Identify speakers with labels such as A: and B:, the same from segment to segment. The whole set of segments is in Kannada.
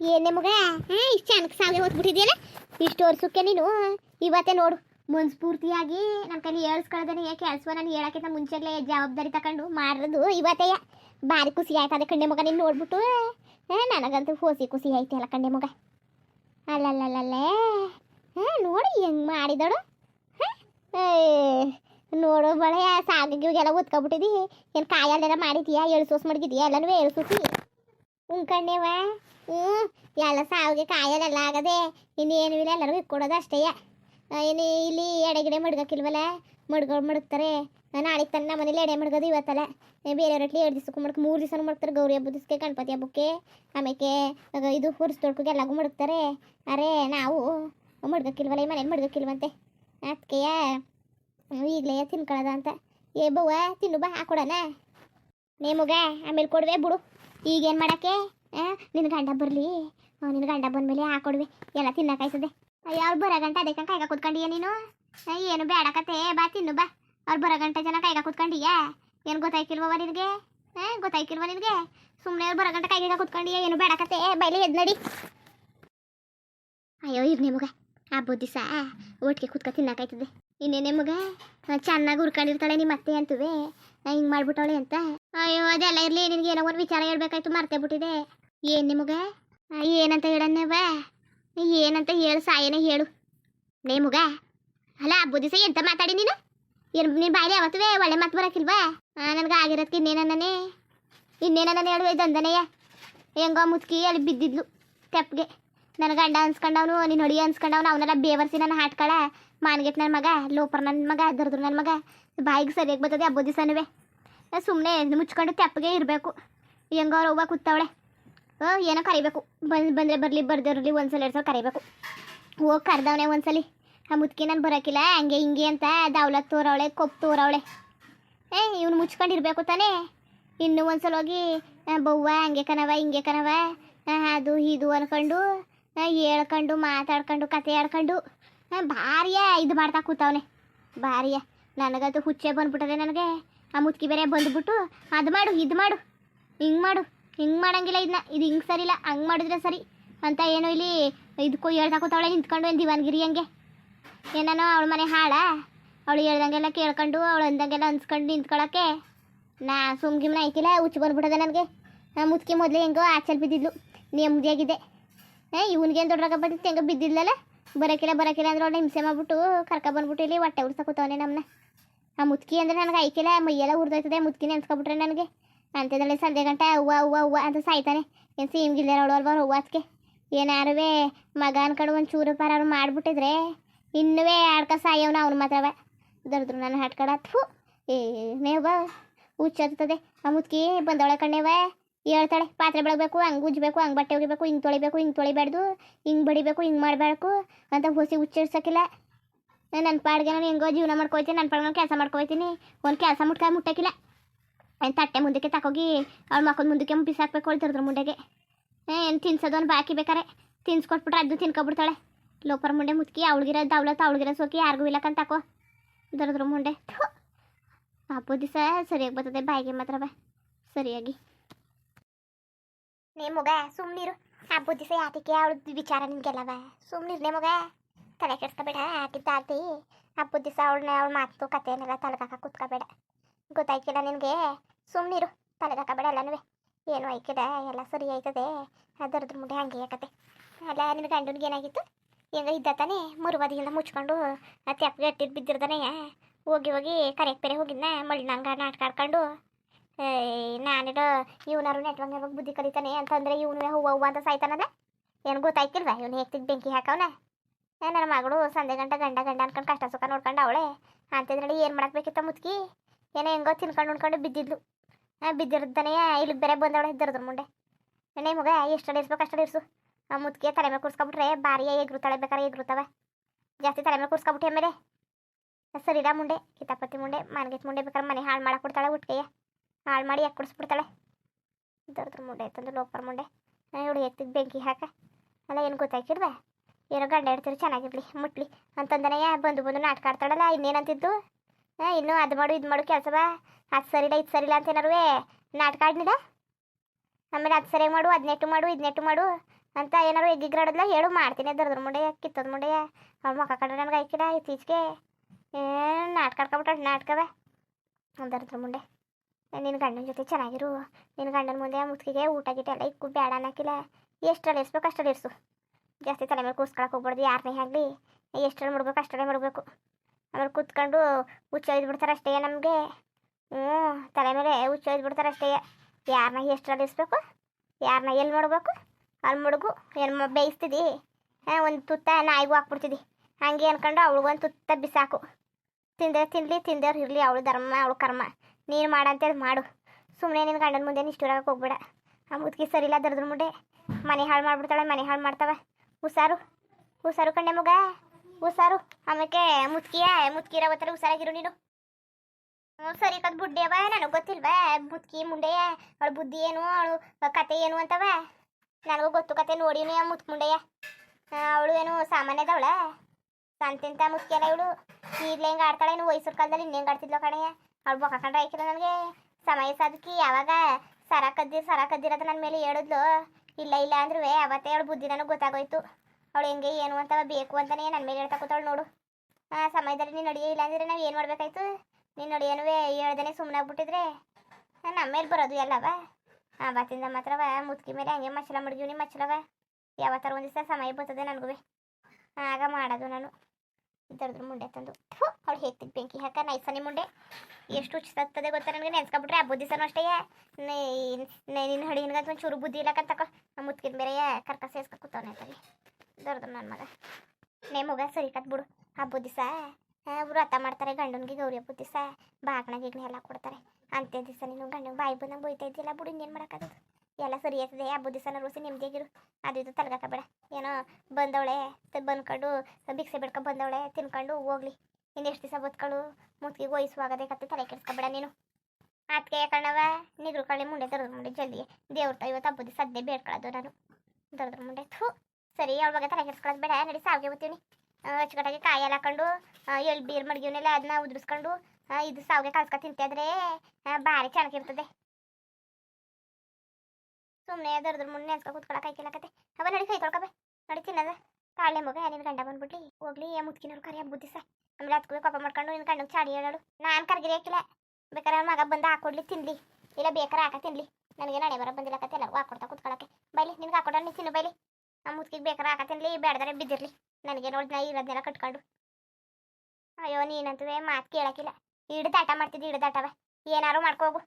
A: ಏನೇ ಮಗ ಹಾ, ಇಷ್ಟು ಚೆನ್ನಕ್ಕೆ ಸಾಲಿ ಹೊತ್ಬಿಟ್ಟಿದ್ಯಲ್ಲ ಇಷ್ಟು ವರ್ಷಕ್ಕೆ ನೀನು ಇವತ್ತೇ ನೋಡು ಮನ್ಸ್ಫೂರ್ತಿಯಾಗಿ ನನ್ನ ಕೈಲಿ ಹೇಳ್ಸ್ಕೊಳ್ದೇನೆ ಕೆಲಸ ನಾನು ಹೇಳಕ್ಕಿಂತ ಮುಂಚೆಲೇ ಜವಾಬ್ದಾರಿ ತಗೊಂಡು ಮಾಡಿರೋದು ಇವತ್ತೇ. ಭಾರಿ ಖುಷಿ ಆಯ್ತು ಅದೇ ಕಣ್ಣೆ ಮಗ, ನೀನು ನೋಡ್ಬಿಟ್ಟು. ನನಗಂತೂ ಹೋಸಿ ಖುಷಿ ಆಯ್ತು ಅಲ್ಲ ಕಣ್ಣೆ ಮಗ. ಅಲ್ಲಲ್ಲಲ್ಲೇ ಹಾ, ನೋಡಿ ಹೆಂಗ್ ಮಾಡಿದಳು. ಹಾ ನೋಡು ಬಳೆ ಸಾಗಿಗೆಲ್ಲ ಒತ್ಕೊಬಿಟ್ಟಿದಿ ಏನು ಕಾಯಲ್ಲೆಲ್ಲ ಮಾಡಿದ್ಯಾ? ಎಳ್ಸೋಸ್ ಮಡಗಿದ್ಯಾ? ಎಲ್ಲನೂ ಎಳ್ಸೋಸಿ. ಉಂಕಣ್ಣೇವ ಹ್ಞೂ ಎಲ್ಲ ಸಾವಿಗೆ ಕಾಯೋದೆಲ್ಲ ಆಗದೆ ಇನ್ನೇನು ಇಲ್ಲ, ಎಲ್ಲರಿಗೂ ಇಕ್ಕೊಡೋದು ಅಷ್ಟೇ. ಏನು ಇಲ್ಲಿ ಎಡೆಗಿಡೆ ಮಡ್ಗಕ್ಕಿಲ್ವಲ್ಲ ಮಡ್ಗಳು ಮಡಗ್ತಾರೆ. ನಾಳೆ ತನ್ನ ಮನೇಲಿ ಎಡೆ ಮಡ್ಗೋದು ಇವತ್ತಲ್ಲ. ಬೇರೆ ರೊಟ್ಟಿ ಎರಡು ದಿವ್ಸಕ್ಕೂ ಮಡ್ಕ, ಮೂರು ದಿವಸ ಮಡ್ತಾರೆ ಗೌರಿ ಹಬ್ಬದ ದಿವಸಕ್ಕೆ ಗಣಪತಿ ಹಬ್ಬಕ್ಕೆ. ಆಮೇಲೆ ಇದು ಹುರ್ಸ್ ತೊಡ್ಕೋಗೆ ಎಲ್ಲಗೂ ಮಡಗ್ತಾರೆ ಅರೆ, ನಾವು ಮಡ್ಗಕ್ಕಿಲ್ವಲ್ಲ, ಈ ಮನೇಲಿ ಮಡ್ಗಕ್ಕಿಲ್ವಂತೆ. ಅದಕ್ಕೆಯ ಈಗಲೇ ತಿನ್ಕೊಳ್ಳೋದ ಅಂತ. ಏ, ಬವ್ವ, ತಿನ್ನು ಬಾ ಹಾಕೊಡೋಣ ನೇಮುಗ ಮಗ, ಆಮೇಲೆ ಕೊಡುವೆ, ಬಿಡು. ಈಗೇನು ಮಾಡಕ್ಕೆ? ನಿನ್ನ ಗಂಡ ಬರಲಿ. ನಿನ್ನ ಗಂಡ ಬಂದ್ಮೇಲೆ ಹಾಕೊಡ್ವೆ ಎಲ್ಲ ತಿನ್ನಕಾಯ್ತದೆ ಅಯ್ಯ ಅವ್ರು ಬರೋ ಗಂಟೆ ಅದಕ್ಕೆ ಕೈಗ ಕೂತ್ಕೊಂಡಿಯ ನೀನು? ಏನು ಏನು ಕತೆ, ಬಾ ತಿನ್ನು, ಬಾ. ಅವ್ರು ಬರ ಗಂಟೆ ಜನ ಕೈಗ ಕೂತ್ಕೊಂಡಿಯ? ಏನು ಗೊತ್ತಾಯ್ತಿಲ್ವ ನಿನಗೆ? ಹಾಂ ಗೊತ್ತಾಯ್ತಿಲ್ವ ನಿನಗೆ? ಸುಮ್ಮನೆ ಅವ್ರು ಬರೋ ಗಂಟೆ ಕೈಗ ಕೂತ್ಕೊಂಡಿಯ? ಏನು ಬೇಡಕತ್ತೆ ಬೈಲಿ ಎದ್ ನಡಿ ಅಯ್ಯೋ ಇರ್ನಿ ಮಗ. ಹಬ್ಬದ ದಿವಸ ಒಟ್ಟಿಗೆ ಕುತ್ಕ ತಿನ್ನಕಾಯ್ತದೆ ಇನ್ನೇನೇ ಮಗ? ಚೆನ್ನಾಗಿ ಹುರ್ಕೊಂಡಿರ್ತಾಳೆ ನಿಮ್ಮ ಅತ್ತೆ ಅಂತುವೆ. ಹಿಂಗೆ ಮಾಡ್ಬಿಟ್ಟವಳೆ ಅಂತ. ಅಯ್ಯೋ, ಅದೆಲ್ಲ ಇರಲಿ ನಿನಗೆ ಏನೋ ಒಂದು ವಿಚಾರ ಹೇಳ್ಬೇಕಾಯ್ತು, ಮರ್ತೇ ಬಿಟ್ಟಿದೆ. ಏನು ನಿಮಗ? ಏನಂತ ಹೇಳಣ್ಣವ ಏನಂತ ಹೇಳು, ಸಾಯನೇ ಹೇಳು. ನೇ ಮಗ, ಅಲ್ಲ ಬುದ್ಧಿಸ ಎಂತ ಮಾತಾಡಿ ನೀನು? ಏನು, ನೀನು ಬಾಯಿ ಯಾವತ್ತುವೆ ಒಳ್ಳೆ ಮಾತು ಬರೋಕ್ಕಿಲ್ವಾ ನನಗೆ ಆಗಿರೋದಕ್ಕೆ ಇನ್ನೇನನ್ನೇ ಇನ್ನೇನನ್ನ ಹೇಳುವೆ ದಂದನೆಯ ಹೆಂಗೋ ಮುಚ್ಕಿ ಅಲ್ಲಿ ಬಿದ್ದಿದ್ಲು ತೆಪ್ಪಗೆ ನನ್ನ ಗಂಡ ಅನ್ಸ್ಕೊಂಡವನು ನಿನ್ನ ಹೊಡಿ ಅನ್ಸ್ಕೊಂಡವನು, ಅವನೆಲ್ಲ ಬೇವರ್ಸಿ ನನ್ನ ಹಾಟ್ಕಳ. ಮಾನ್ಗೆಟ್ ನನ್ನ ಮಗ, ಲೋಪರ್ ನನ್ನ ಮಗ, ದರ್ದ್ರು ನನ್ನ ಮಗ. ಬಾಯಿಗೆ ಸರಿಯಾಗಿ ಬರ್ತದೆ ಹಬ್ಬದ ದಿವಸನುವೆ ಸುಮ್ಮನೆ ಮುಚ್ಕೊಂಡು ತೆಪ್ಪಗೆ ಇರಬೇಕು. ಹೆಂಗೋ ಅವ್ರು ಹೋಗ ಕೂತವಳೆ. ಏನೋ ಕರಿಬೇಕು. ಬಂದು, ಬಂದರೆ ಬರಲಿ ಬರ್ದಿರಲಿ ಒಂದ್ಸಲ ಎರಡು ಸಲ ಕರಿಬೇಕು. ಹೋಗಿ ಕರ್ದವನೆ ಒಂದ್ಸಲಿ. ಆ ಮುದ್ಕಿ ನಾನು ಬರೋಕಿಲ್ಲ. ಹಂಗೆ ಹಿಂಗೆ ಅಂತ ದಾವ್ಲತ್ ತೋರವಳೆ ಕೊಪ್ಪು ತೋರವಳೆ. ಏ, ಇವ್ನು ಮುಚ್ಕೊಂಡಿರ್ಬೇಕು ತಾನೇ. ಇನ್ನೂ ಒಂದ್ಸಲ ಹೋಗಿ ಬೌವ ಹಂಗೆ ಕನವ ಹಿಂಗೆ ಕನವ ಅದು, ಇದು ಅನ್ಕೊಂಡು ಹೇಳ್ಕೊಂಡು, ಮಾತಾಡ್ಕೊಂಡು, ಕತೆ ಆಡ್ಕೊಂಡು ಭಾರಿಯ ಇದು ಮಾಡ್ತಾ ಕೂತವನೆ. ಭಾರಿಯ, ನನಗದು ಹುಚ್ಚೆ ಬಂದ್ಬಿಟ್ಟದೆ ನನಗೆ. ಆ ಮುತ್ಕಿ ಬೇರೆ ಬಂದ್ಬಿಟ್ಟು, ಅದು ಮಾಡು, ಇದು ಮಾಡು, ಹಿಂಗೆ ಮಾಡು. ಹಿಂಗೆ ಮಾಡಂಗಿಲ್ಲ ಇದನ್ನ ಇದು ಹಿಂಗೆ ಸರಿ ಇಲ್ಲ ಹಂಗೆ ಮಾಡಿದ್ರೆ ಸರಿ. ಅಂತ ಏನೋ ಇಲ್ಲಿ ಇದಕ್ಕೂ ಹೇಳ್ತಾ ಕೂತವಳೆ ನಿಂತ್ಕೊಂಡು ಏನು ದಿವಾನ್ಗಿರಿ ಹಂಗೆ. ಏನಾನೋ ಅವಳ ಮನೆ ಹಾಳ. ಅವಳು ಹೇಳ್ದಂಗೆಲ್ಲ ಕೇಳ್ಕೊಂಡು, ಅವಳು ಅಂದಂಗೆಲ್ಲ ಅನ್ಸ್ಕೊಂಡು ನಿಂತ್ಕೊಳಕ್ಕೆ ನಾ ಸುಮ್ಗಿಮ್ನ ಐತಿಲ್ಲ, ಹುಚ್ಚು ಬಂದ್ಬಿಡೋದ ನನಗೆ. ನಾ ಮುಚ್ಕಿ ಮೊದಲೇ ಹೆಂಗೋ ಆಚಲ್ ಬಿದ್ದಿದ್ಲು. ನೆಮ್ಮದಿಯಾಗಿದೆ ಏ, ಇವನಿಗೇನು ದೊಡ್ಡ ಬಂದಿತ್ತು ಹೆಂಗೆ ಬಿದ್ದಿದ್ಲಲ್ಲ? ಬರೋಕಿಲ್ಲ ಬರೋಕಿಲ್ಲ ಅಂದ್ರೆ ಅವಳು ಹಿಂಸೆ ಮಾಡ್ಬಿಟ್ಟು ಕರ್ಕ ಬಂದ್ಬಿಟ್ಟು ಇಲ್ಲಿ ಹೊಟ್ಟೆ ಉಡ್ಸಕೂತವನೆ ನಮ್ಮನ್ನ ಆ ಮುತ್ಕಿ ಅಂದ್ರೆ ನನಗೆ ಐಕಿಲ್ಲ ಮೈಯೆಲ್ಲ ಉರ್ದೋಯ್ತದೆ ಮುತ್ಕಿ ನೆನ್ಸ್ಕೊಬಿಟ್ರೆ ನನಗೆ. ಅಂಥದ್ರಲ್ಲಿ ಸಂಜೆ ಗಂಟೆ ಅವ್ವ ಹೂವು ಹೂವು ಅಂತ ಸಾಯ್ತಾನೆ. ಏನು ಸೀಮ್ಗಿಲ್ದಾರ ಅವಳು ಅವ್ವ ಅದಕ್ಕೆ ಏನಾರುವೆ ಮಗ ಅನ್ಕೊಂಡು ಒಂದು ಚೂರು ಪಾರು ಮಾಡಿಬಿಟ್ಟಿದ್ರೆ ಇನ್ನುವೇ ಆಡ್ಕ ಸಾಯವ್ನ ಅವ್ನು ಮಾತ್ರವ. ದರ್ದ್ರು ನನ್ನ ಹಾಡ್ಕಡ ಥೂ, ಏ ನೇವ ಹುಚ್ಚತ್ತದೆ. ಆ ಮುತ್ಕಿ ಬಂದವಳೆ ಕಣ್ಣೇವ ಹೇಳ್ತಾಳೆ, ಪಾತ್ರೆ ಬೆಳಗ್ಬೇಕು, ಹಂಗೆ ಉಜ್ಬೇಕು ಹಂಗೆ ಬಟ್ಟೆ ಒಗಿಬೇಕು, ಹಿಂಗೆ ತೊಳಿಬೇಕು, ಹಿಂಗೆ ತೊಳಿಬಾರ್ದು, ಹಿಂಗೆ ಬಡಿಬೇಕು, ಹಿಂಗೆ ಮಾಡಬೇಕು ಅಂತ ಹೊಸಿ ಹುಚ್ಚಿಡ್ಸಕ್ಕಿಲ್ಲ ನನ್ನ ಪಾಡ್ಗೆ ನಾನು ಹೆಂಗೋ ಜೀವನ ಮಾಡ್ಕೊಯ್ತೀನಿ ನನ್ನ ಪಾಡ್ಗೆ ಕೆಲಸ ಮಾಡ್ಕೊಯ್ತೀನಿ. ಒಂದು ಕೆಲಸ ಮುಟ್ಕ ಮುಟ್ಟಕ್ಕಿಲ್ಲ ತಟ್ಟೆ ಮುಂದಕ್ಕೆ ತಕೋಗಿ ಅವ್ಳ ಮಕ್ಕಳು ಮುಂದಕ್ಕೆ ಬಿಸಾಕ್ಬೇಕು ಹೇಳ್ತಿರ್ದ್ರು ಮುಂಡೆಗೆ. ಏನು ತಿನ್ಸೋದು ಒಂದು ಬಾಕಿ ಬೇಕಾರೆ. ತಿನ್ಸ್ಕೊಟ್ಬಿಟ್ರೆ ಅದು ತಿನ್ಕೊಬಿಡ್ತಾಳೆ. ಲೋಪರ್ ಮುಂಡೆ ಮುತ್ಕಿ, ಅವಳಿಗಿರೋ ದೌಲತ್ ಅವಳಿಗಿರೋ ಸೋಕಿ, ಯಾರಿಗೂ ಇಲ್ಲಕ್ಕಂತ ತಕೋ ದರದ್ರ ಮುಂಡೆ. ಹಬ್ಬ ದಿವಸ ಸರಿಯಾಗಿ ಬರ್ತದೆ, ಬಾಯಿಗೆ ಮಾತ್ರ ಬಾ. ಸರಿಯಾಗಿ. ನೇ ಮಗ ಸುಮ್ಮನಿರು ಹಬ್ಬ ದಿವಸ ಯಾತಕ್ಕೆ ಅವಳದ್ದು ವಿಚಾರ ನಿನ್ಗೆಲ್ಲವ ಸುಮ್ಮನಿರ್ನೇ ಮಗ. ತಲೆ ಕೆಡ್ಸ್ಕೊಬೇಡ ಹಾಕಿದ್ದ ಆಗ್ತಿ ಹಬ್ಬದ ದಿವಸ ಅವಳನ್ನ ಅವಳ ಮಾತು ಕಥೆನೆಲ್ಲ ತಲೆಗಾಕ ಕುತ್ಕೋಬೇಡ. ಗೊತ್ತಾಯ್ತಿಲ್ಲ ನಿನಗೆ? ಸುಮ್ಮನಿರು ತಲೆ ಎಲ್ಲನೂ. ಏನು ಐಕಿದ ಎಲ್ಲ ಸರಿ ಆಯ್ತದೆ. ಅದರದ್ರ ಮುಂದೆ ಹಂಗೆ ಯಾಕತೆ ಅಲ್ಲ ನಿನ್ನ ಗಂಡನಿಗೆ ಏನಾಗಿತ್ತು? ಹೆಂಗ ಇದ್ದ ತಾನೇ ಮರುವಾದಿಯಿಂದ ಮುಚ್ಕೊಂಡು ತೆಪ್ಪಿಗೆ ತೆಪ್ಪಗೆ ಬಿದ್ದಿರ್ದಾನೆ. ಹೋಗಿ ಹೋಗಿ ಕರೆಕ್ಟ್ ಬೇರೆ ಹೋಗಿದ್ನ, ಮಳಿನಂಗ ನಾಟಕ ಆಡ್ಕೊಂಡು. ನಾನಿಡ ಇವನಾರು ನೆಟ್ವಂಗ ಬುದ್ಧಿ ಕಲಿತಾನೆ ಅಂತಂದ್ರೆ ಇವನು ಹೂವು ಹೂವು ಅಂತ ಸಾಯ್ತಾನಲ್ಲ? ಏನು ಗೊತ್ತಾಯ್ತಿಲ್ವಾ? ಇವನು ಹೇಗ್ತಿಗೆ ಬೆಂಕಿ ಹಾಕವನ? ನನ್ನ ಮಗಳು ಸಂಜೆ ಗಂಟ ಗಂಡ ಗಂಡ ಅನ್ಕೊಂಡು ಕಷ್ಟ ಸುಖ ನೋಡ್ಕೊಂಡು ಅವಳೆ. ಅಂತಂದ್ರೆ ಏನು ಮಾಡಕ್ಬೇಕಿತ್ತ ಮುತ್ಕಿ? ಏನೋ ಹೆಂಗೋ ತಿನ್ಕೊಂಡು ಉಣ್ಕೊಂಡು ಬಿದ್ದಿದ್ಲು. ಆ, ಬಿದ್ದಿರ್ತಾನೆ ಇಲ್ಲಿ ಬೇರೆ ಬಂದವಳೆ ಇದ್ದಿರೋದ್ರ ಮುಂಡೆ ಎಣ್ಣೆ ಮಗ ಎಷ್ಟು ಇರ್ಸ್ಬೇಕು ಅಷ್ಟು ಇರ್ಸು ಆ ಮುದ್ಕೆ ತಲೆ ಮೇಲೆ ಕೂರ್ಸ್ಕೊಬಿಟ್ರೆ ಬಾರಿಯ ಎಗ್ರುತ್ತಾಳೆ ಬೇಕಾದ್ರೆ ಎಗ್ರುತ್ತವೆ ಜಾಸ್ತಿ ತಲೆ ಮೇಲೆ ಕೂರ್ಸ್ಕೊಬಿಟ್ಟೆ ಆಮೇಲೆ ಸರಿರಾ ಮುಂಡೆ ಕಿತಾಪತಿ ಮುಂಡೆ ಮನೆಗೆ ಮುಂಡೆ ಬೇಕಾದ್ರೆ ಮನೆ ಹಾಳು ಮಾಡಕ್ಕೆ ಕೊಡ್ತಾಳೆ ಉಟ್ಕೆಯ ಹಾಳು ಮಾಡಿ ಯಾಕೆ ಕುಡಿಸ್ಬಿಡ್ತಾಳೆ? ಇದ್ದರದ್ರ ಮುಂಡೆ ತಂದು ಲೋಪರ್ ಮುಂಡೆ ಇವಳು ಎತ್ತಿದ ಬೆಂಕಿ ಹಾಕ. ಅಲ್ಲ ಏನು ಗೊತ್ತಾಕಿಡ್ದೆ ಏನೋ ಗಂಡ ಇಡ್ತೀರಿ ಚೆನ್ನಾಗಿರ್ಲಿ ಮುಟ್ಲಿ ಅಂತಂದನೆಯ ಬಂದು ಬಂದು ನಾಟಕ ಆಡ್ತಾಳಲ್ಲ ಇನ್ನೇನಂತಿದ್ದು? ಇನ್ನು ಅದು ಮಾಡು, ಇದು ಮಾಡು ಕೆಲಸ ಬಾ. ಅದು ಸರಿಲ್ಲ ಇದು ಸರಿಲ್ಲ ಅಂತ ಏನಾರು ನಾಟಕ ಆಡ್ನಿದ ಆಮೇಲೆ ಅದು ಸರಿಯಾಗಿ ಮಾಡು, ಅದು ನೆಟ್ಟು ಮಾಡು, ಇದು ನೆಟ್ಟು ಮಾಡು ಅಂತ ಏನಾರು ಎಗ್ಗಿಗ್ರಾಡದ್ಲ ಹೇಳು, ಮಾಡ್ತೀನಿ. ದರ್ದ್ರ ಮುಂಡೆ ಕಿತ್ತದ ಮುಂಡೆ ಅವ್ರ ಮಕ್ಕ ಕಡೆ ನನಗೆ ಐಕಿಲ್ಲ ಇತ್ತೀಚೆಗೆ. ಏನು ನಾಟಕ ಆಡ್ಕೊಬಿಟ್ಟು ನಾಟಕವೇ ದರ್ದ್ರ ಮುಂಡೆ. ನಿನ್ನ ಗಂಡನ ಜೊತೆ ಚೆನ್ನಾಗಿರು. ನಿನ್ನ ಗಂಡನ ಮುಂದೆ ಮುಸ್ಕಿಗೆ ಊಟ ಗೀಟ ಎಲ್ಲ ಇಕ್ಕು ಬೇಡ ಅನ್ನಕ್ಕಿಲ್ಲ ಎಷ್ಟರಲ್ಲಿ ಇರಿಸ್ಬೇಕು ಅಷ್ಟರಲ್ಲಿ ಇರಿಸು ಜಾಸ್ತಿ ತಲೆ ಮೇಲೆ ಕೂಸ್ಕೊಳಕ್ಕೆ ಹೋಗ್ಬಾರ್ದು ಯಾರನ್ನೇ ಆಗಲಿ. ಎಷ್ಟರಲ್ಲಿ ಮಾಡ್ಬೇಕು, ಅಷ್ಟರಲ್ಲೇ ಮಾಡಬೇಕು. ಆಮೇಲೆ ಕೂತ್ಕೊಂಡು ಹುಚ್ಚ ಬಿಡ್ತಾರೆ ಅಷ್ಟೇ ನಮಗೆ? ಹ್ಞೂ, ತಲೆ ಮೇಲೆ ಹುಚ್ಚ ಬಿಡ್ತಾರೆ ಅಷ್ಟೇ ಯಾರನ್ನ ಎಷ್ಟು ಅಡಿಸ್ಬೇಕು ಯಾರನ್ನ ಎಲ್ಲಿ ಮಾಡಬೇಕು? ಅಲ್ಲಿ ಮಡುಗು ಏನು ಬೇಯಿಸ್ತಿದ್ದಿ ಹಾಂ, ಒಂದು ತುತ್ತ ನಾಯಿಗೂ ಹಾಕ್ಬಿಡ್ತಿದ್ದಿ ಹಂಗೆ ಅನ್ಕೊಂಡು ಅವಳಿಗೊಂದು ತುತ್ತ ಬಿಸಾಕು. ತಿಂದರೆ ತಿನ್ನಲಿ ತಿಂದವ್ರು ಇರಲಿ, ಅವಳು ಧರ್ಮ, ಅವಳು ಕರ್ಮ. ನೀನು ಮಾಡಂತೇಳಿ ಮಾಡು. ಸುಮ್ಮನೆ ನಿನ್ನ ಗಂಡನ ಮುಂದೆ ನಿಷ್ಠುರಾಗಕ್ಕೆ ಹೋಗ್ಬೇಡ. ಆ ಮುದುಕಿ ಸರಿಲ್ಲ ದರ್ದ್ರ ಮುಂಡೆ ಮನೆ ಹಾಳು ಮಾಡ್ಬಿಡ್ತಾಳೆ, ಮನೆ ಹಾಳು ಮಾಡ್ತಾವೆ ಹುಷಾರು ಹುಷಾರು ಕಣ್ಣೆ ಮಗ. ಹುಷಾರು ಆಮೇಲೆ ಮುತ್ಕಿಯ, ಮುತ್ಕಿರ ಅವತ್ತರ ಹುಷಾರಾಗಿರು ನೀನು. ಸರಿ ಕದ್ ಬುಡ್ಡಿ ಅವ, ನನಗೆ ಗೊತ್ತಿಲ್ವಾ. ಮುತ್ಕಿ ಮುಂಡೆಯ, ಅವಳ ಬುದ್ಧಿ ಏನು, ಅವಳು ಕತೆ ಏನು ಅಂತವ? ನನಗೂ ಗೊತ್ತು ಕತೆ ನೋಡಿನಿ ಆ ಮುತ್ಕ ಮುಂಡೆಯ. ಅವಳು ಏನು ಸಾಮಾನ್ಯದವಳ? ಸಂತೆಂತ ಮುತ್ಕಿಯಲ್ಲ ಇವಳು. ಈಗಲೇ ಹೆಂಗೆ ಆಡ್ತಾಳೆ ಏನು ವಯಸ್ಸು ಕಾಲದಲ್ಲಿ ಇನ್ನೇ ಆಡ್ತಿದ್ಲು ಕಣೆಯ ಅವಳು ಬೊಕ್ಕ ಕಂಡ್ರೆ ಆಯ್ಕಿಲ್ಲ ನನಗೆ. ಸಮಯ ಸಾಧಕಿ, ಯಾವಾಗ ಸರ ಕದ್ದಿರ್ ಸರ ಕದ್ದಿರೋದು ನನ್ನ ಮೇಲೆ ಹೇಳಿದ್ಲು ಇಲ್ಲ ಇಲ್ಲ ಅಂದ್ರೂ ಅವತ್ತೇ ಅವಳು ಬುದ್ಧಿ ನನಗೆ ಗೊತ್ತಾಗೋಯ್ತು. ಅವಳು ಹೆಂಗೆ, ಏನು ಅಂತ ಬೇಕು ಅಂತಾನೆ ನನ್ನ ಮೇಲೆ ಹೇಳ್ತಾ ಕೂತಾಳು ನೋಡು. ಆ, ಸಮಯದಲ್ಲಿ ನೀನು ನಡಿಯೇ ಇಲ್ಲ ಅಂದ್ರೆ ನಾವು ಏನು ಮಾಡ್ಬೇಕಾಯ್ತು? ನೀನು ನಡಿಯೇನು ಹೇಳ್ದೇನೆ ಸುಮ್ಮನೆ ಆಗ್ಬಿಟ್ಟಿದ್ರೆ ನಮ್ಮ ಮೇಲೆ ಬರೋದು ಎಲ್ಲವ ಆ ಆವತ್ತಿಂದ ಮಾತ್ರವ ಮುತ್ಕಿ ಮೇಲೆ ಹಂಗೆ ಮಚ್ಚಲ ಮಡ್ಗಿವ್ನಿ ಮಚ್ಚಲವ ಯಾವತ್ತಾರ ಒಂದು ದಿವಸ ಸಮಯ ಬರ್ತದೆ ನನಗೂ ಆಗ ಮಾಡೋದು ನಾನು. ಇದ್ರದ್ರ ಮುಂಡೆ ತಂದು. ಅವಳು ಹೇಗೆ ಬೆಂಕಿ ಹಾಕ ನೈಸನಿ ಮುಂಡೆ. ಎಷ್ಟು ಹುಚ್ಚತ್ತದೆ ಗೊತ್ತಾ ನನಗೆ, ನೆನ್ಸ್ಕೊಬಿಟ್ರೆ ಆ ದಿವಸನೂ ಅಷ್ಟೇ. ನಿನ್ನ ಹಡಿಗಂತ ಒಂದು ಚೂರು ಬುದ್ಧಿ ಇಲ್ಲ ಆ ಮುತ್ಕಿದ ಬೇರೆ ಕರ್ಕ ಸೇಸ್ಕ ಕೂತವನೆ ಅಂತಲ್ಲಿ ದೊಡ್ಡದು ನನ್ನ ಮಗ. ನೇ ಮಗ ಸರಿ ಕತ್ ಬಿಡು. ಹಬ್ಬದ ದಿವಸ ವ್ರತ ಮಾಡ್ತಾರೆ ಗಂಡನಿಗೆ ಗೌರಿ ಹಬ್ಬದ ದಿವಸ ಬಾಗ್ನ ಗಿಗ್ನ ಎಲ್ಲ ಕೊಡ್ತಾರೆ. ಅಂತ್ಯ ದಿವಸ ನೀನು ಗಂಡನ ಬಾಯಿ ಬಂದಂಗೆ ಬೈತಾ ಇದ್ದಿಲ್ಲ ಬಿಡು, ಇನ್ನೇನು ಮಾಡೋಕ್ಕಾಗದು? ಎಲ್ಲ ಸರಿ ಆಯ್ತದೆ ಹಬ್ಬದ ದಿವಸ ರೋಸಿ ನೆಮ್ಮದಿಯಾಗಿರು ಅದು ಇದು ಬೇಡ. ಏನೋ ಬಂದವಳೆ ಬಂದ್ಕೊಂಡು, ಭಿಕ್ಷೆ ಬಿಡ್ಕೊ ಬಂದವಳೆ, ತಿನ್ಕೊಂಡು ಹೋಗ್ಲಿ. ಇನ್ನೆಷ್ಟು ದಿವಸ ಬದುಕಳು? ಮುತ್ತಿಗೆ ವಯಸ್ಸುವಾಗದೆ ಕತ್ತೆ ತಲೆ ಕೆಡಿಸ್ಕೊಬೇಡ ನೀನು. ಅದಕ್ಕೆ ಕಣವ ನಿಗ್ರು ಕಳೆ ಮುಂಡೆ ದೊಡ್ಡ ಮುಂಡೆ ಜಲ್ದಿ ದೇವ್ರ ಇವತ್ತು ಹಬ್ಬದ ದಿವಸ ಬೇಡ್ಕೊಳ್ಳೋದು ನಾನು. ದೊಡ್ಡ ಮುಂಡೆ ಥೂ. ಸರಿ, ಅವಳ ಬಗ್ಗೆ ತಲೆ ಬೇಡ, ನಡಿ ಸಾವಿಗೆ ಹೋಗ್ತೀವಿ ಅಚ್ಚುಕಟ್ಟಾಗಿ ಕಾಯಿ ಎಲ್ಲ ಹಾಕೊಂಡು ಎಳ್ ಬೀರ್ ಮಡಗಿವನ್ನೆಲ್ಲ ಅದನ್ನ ಉದುರಿಸ್ಕೊಂಡು ಇದು ಸಾವಿಗೆ ಕಲ್ಸ್ಕೊ ತಿಂತಿದ್ರೆ ಭಾರಿ ಚೆನ್ನಾಗಿರ್ತದೆ ಸುಮ್ಮನೆ ದರ್ದ್ರ ಮುಂದೆ ನೆನ್ಸ್ಕೊ ಕೂತ್ಕೊಳಕ್ ಆಯ್ಕಿಲ್ಲಕತ್ತೆ ಅವ ನಡಿ ಕೈ ತೊಳ್ಕೊಬೇ ನಡಿ ತಿನ್ನದ. ತಾಳೆ ಮಗ ನಿನ್ನ ಗಂಡ ಬಂದ್ಬಿಡ್ಲಿ ಹೋಗ್ಲಿ ಏ ಮುತ್ಕಿನವ್ರು ಕರೆಯ ಬುದ್ಧಿ ಸಹ ಆಮೇಲೆ ಅದಕ್ಕೂ ಕೋಪ ಮಾಡ್ಕೊಂಡು ನಿನ್ನ ಗಂಡಗೆ ಚಾಡಿ ಹೇಳೋಳು ನಾನು ಕರ್ಗಿರಿ ಹಾಕಿಲ್ಲ ಬೇಕಾದ್ರೆ ಮಗ ಬಂದು ಹಾಕೊಡ್ಲಿ, ತಿನ್ಲಿ. ಇಲ್ಲ, ಬೇಕಾರ ಹಾಕ ತಿನ್ಲಿ. ನನಗೆ ನಡೆ ಬರ ಬಂದಿಲ್ಲ ಕತ್ತೆ ಎಲ್ಲ ಹಾಕೊಡ್ತಾ ಕೂತ್ಕೊಳಕ್ಕೆ. ಬೈಲಿ, ನಿನ್ಗೆ ಹಾಕೊಡೋಣ ನೀನು ತಿನ್ನು ಬೈಲಿ. ಆ ಮುತ್ಕಿಗೆ ಬೇಕಾರೆ ಹಾಕ ತಿನ್ಲಿ ಬೇಡದಾರೆ ಬಿದ್ದಿರ್ಲಿ. ನನಗೆ ನೋಡಿ ನಾ ಇರೋದನ್ನೆಲ್ಲ ಕಟ್ಕೊಂಡು. ಅಯ್ಯೋ, ನೀನಂತವೇ ಮಾತು ಕೇಳಕ್ಕಿಲ್ಲ ಹಿಡ್ದು ಆಟ ಮಾಡ್ತಿದ್ದಿ ಹಿಡ್ದು ಆಟವ ಏನಾರು ಮಾಡ್ಕೋಗು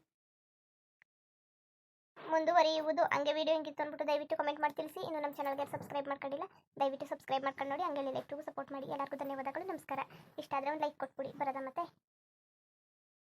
A: ಮುಂದುವರಿಯುವುದು ಹಂಗೆ ವಿಡಿಯೋ ಹಿಂಗಿತ್ತು ಅಂದ್ಬಿಟ್ಟು ದಯವಿಟ್ಟು ಕಮೆಂಟ್ ಮಾಡಿ ತಿಳಿಸಿ. ಇನ್ನು ನಮ್ಮ ಚಾನಲ್ಗೆ ಸಬ್ಸ್ಕ್ರೈಬ್ ಮಾಡ್ಕೊಂಡಿಲ್ಲ, ದಯವಿಟ್ಟು ಸಬ್ಸ್ಕ್ರೈಬ್ ಮಾಡ್ಕೊಂಡು ನೋಡಿ. ಹಂಗೆ ಲೈಕ್ ಸಪೋರ್ಟ್ ಮಾಡಿ. ಎಲ್ಲರಿಗೂ ಧನ್ಯವಾದಗಳು. ನಮಸ್ಕಾರ. ಇಷ್ಟ ಆದರೆ ಒಂದು ಲೈಕ್ ಕೊಟ್ಬಿಡಿ. ಬರೋದ ಮತ್ತೆ.